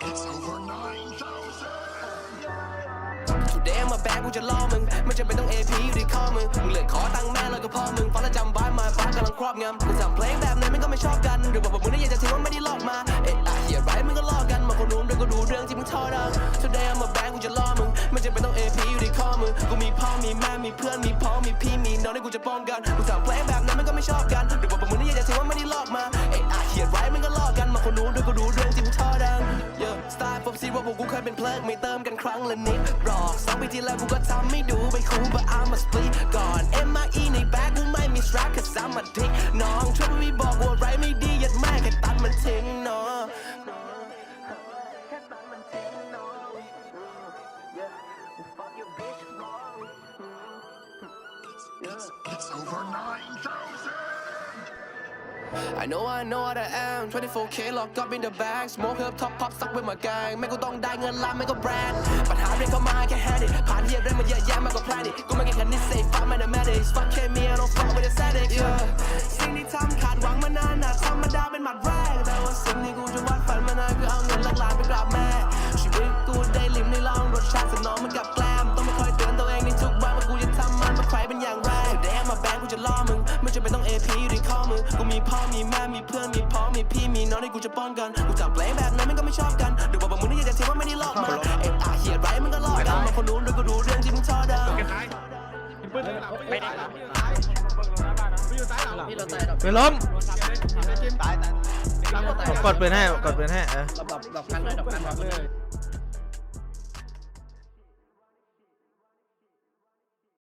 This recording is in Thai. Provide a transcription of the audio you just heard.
Today I'm a bag กูจะล่อมึง ไม่จำเป็นต้อง AP อยู่ที่ข้อมึง มึงเลือขอตังค์แม่แล้วก็พ่อมึงฟังแล้วจำไว้มาฟ้ากำลังครอบงำกูทำเพลงแบบไหนมันก็ไม่ชอบกัน หรือว่ามึงนี่อยากจะถือว่าไม่ได้ลอกมา เอ๊ะอะเหี้ยไรมึงก็ลอกกัน มาคนนู้นด้วยก็ดูเรื่องที่มึงทอดัง Today I'm a bag กูจะล่อมึง ไม่จำเป็นต้อง AP อยู่ที่ข้อมึง กูมีพ่อ มีแม่ มีเพื่อน มีพ้องมีพี่ มีน้องที่กูจะป้องกัน กูทำเพลงแบบนั้นมันก็ไม่ชอบกัน หรือว่ามึงนี่อยากจะถือ ว่าพวกกูเคยเป็นเพลิงไม่เติมกันครั้งละนิดหรอกสองปีที่แล้วกูก็ทำไม่ดูไปคุ้ม but I'm a split ก่อน M I E ในแบ็คกูไม่มีสตรัค cause มมั dick น้องช่วยพี่บอกว่าไรไม่ดียัดแม่แค่ตัดมันทิ้งน้อง It's over 9,000! I know I know what I am 24k locked up in the bag smoke up top pop ซัก with my gang แม่งกูต้องได้เงินล้านแม่ก็แบรนด์ปัญหาเรียกเข้ามาแค่ had it ผ่านเฮียเรื่องมาเยอะแยะมากกว่า plan it กูไม่เก่งคณิต say fuck mathematics fuck เคมี I don't fuck with the static yeah สิ่งที่ทำขาดหวังมานานน่ะธรรมดาเป็นหมัดแรกแต่ว่าสิ่งที่กูจะวาดฝันมานานคือเอาเงิน อง AP อยู่ในข้อมือ กูมีพ่อมีแม่มีเพื่อนมีพ้องมีพี่มีน้องที่กูจะป้องกัน กูทำเพลงแบบนั้นมันก็ไม่ชอบกันหรือว่าบางมึงนี่อยากจะเทียบว่าไม่ได้ลอกมาเอ็อะเหียไรมันก็ลอกกันมาคนนู้นด้วยก็รู้เรื่องที่มึงชอบดังไม่ได้พี่เราตายดับปืนล้มตายตายผมกดปืนให้กดปืนให้เออ